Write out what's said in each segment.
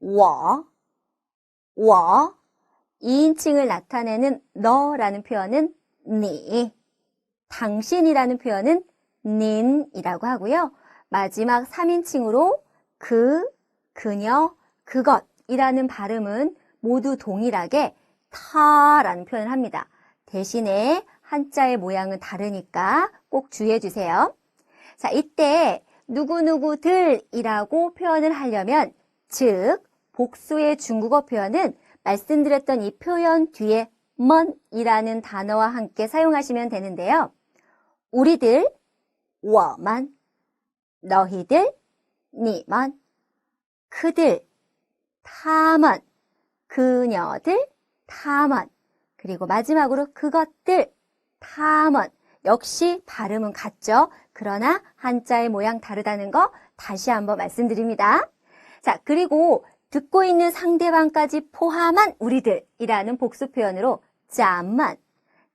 워, 워, 2인칭을 나타내는 너라는 표현은 니, 당신이라는 표현은 닌이라고 하고요. 마지막 3인칭으로 그, 그녀, 그것이라는 발음은 모두 동일하게 타라는 표현을 합니다. 대신에 한자의 모양은 다르니까 꼭 주의해 주세요. 자, 이때 누구누구들이라고 표현을 하려면 즉 복수의 중국어 표현은 말씀드렸던 이 표현 뒤에 먼이라는 단어와 함께 사용하시면 되는데요. 우리들, 워만, 너희들, 니먼, 그들, 타먼, 그녀들, 타먼, 그리고 마지막으로 그것들, 타먼. 역시 발음은 같죠. 그러나 한자의 모양 다르다는 거 다시 한번 말씀드립니다. 자, 그리고 듣고 있는 상대방까지 포함한 우리들이라는 복수 표현으로 잠만,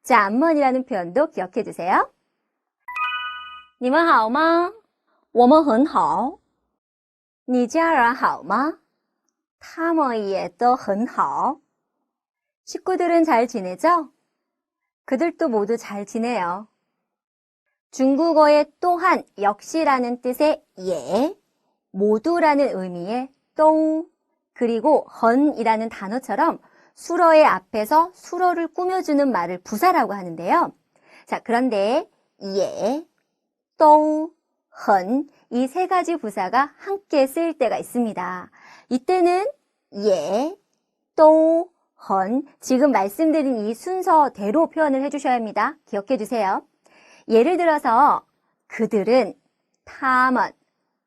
잠만이라는 표현도 기억해 주세요. 你们好吗?我们很好.你家人好吗?他们也都很好. 식구들은 잘 지내죠? 그들도 모두 잘 지내요. 중국어의 또한 역시라는 뜻의 예, 모두라는 의미의 똥, 그리고 헌이라는 단어처럼 수러의 앞에서 수러를 꾸며주는 말을 부사라고 하는데요. 자, 그런데 예, 똥, 헌, 이 세 가지 부사가 함께 쓰일 때가 있습니다. 이때는 예, 또, 헌, 지금 말씀드린 이 순서대로 표현을 해주셔야 합니다. 기억해 주세요. 예를 들어서 그들은, 타먼,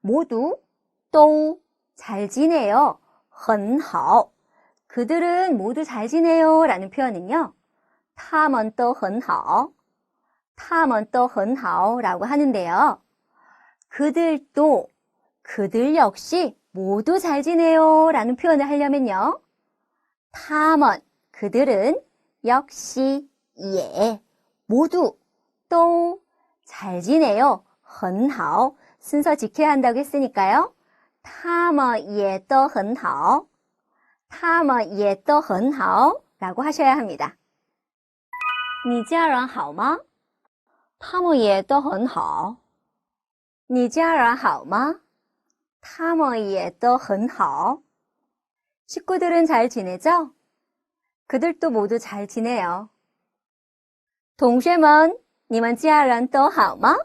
모두, 또, 잘 지내요. 很好. 그들은 모두 잘 지내요. 라는 표현은요. 他们都很好.他们都很好. 라고 하는데요. 그들도, 그들 역시 모두 잘 지내요. 라는 표현을 하려면요. 他们, 그들은 역시, 예, 모두, 또, 잘 지내요. 很好. 순서 지켜야 한다고 했으니까요. 他们也都很好.他们也都很好. 라고 하셔야 합니다. 你家人好吗?他们也都很好.你家人好吗?他们也都很好. 식구들은 잘 지내죠? 그들도 모두 잘 지내요. 同学们,你们家人都好吗?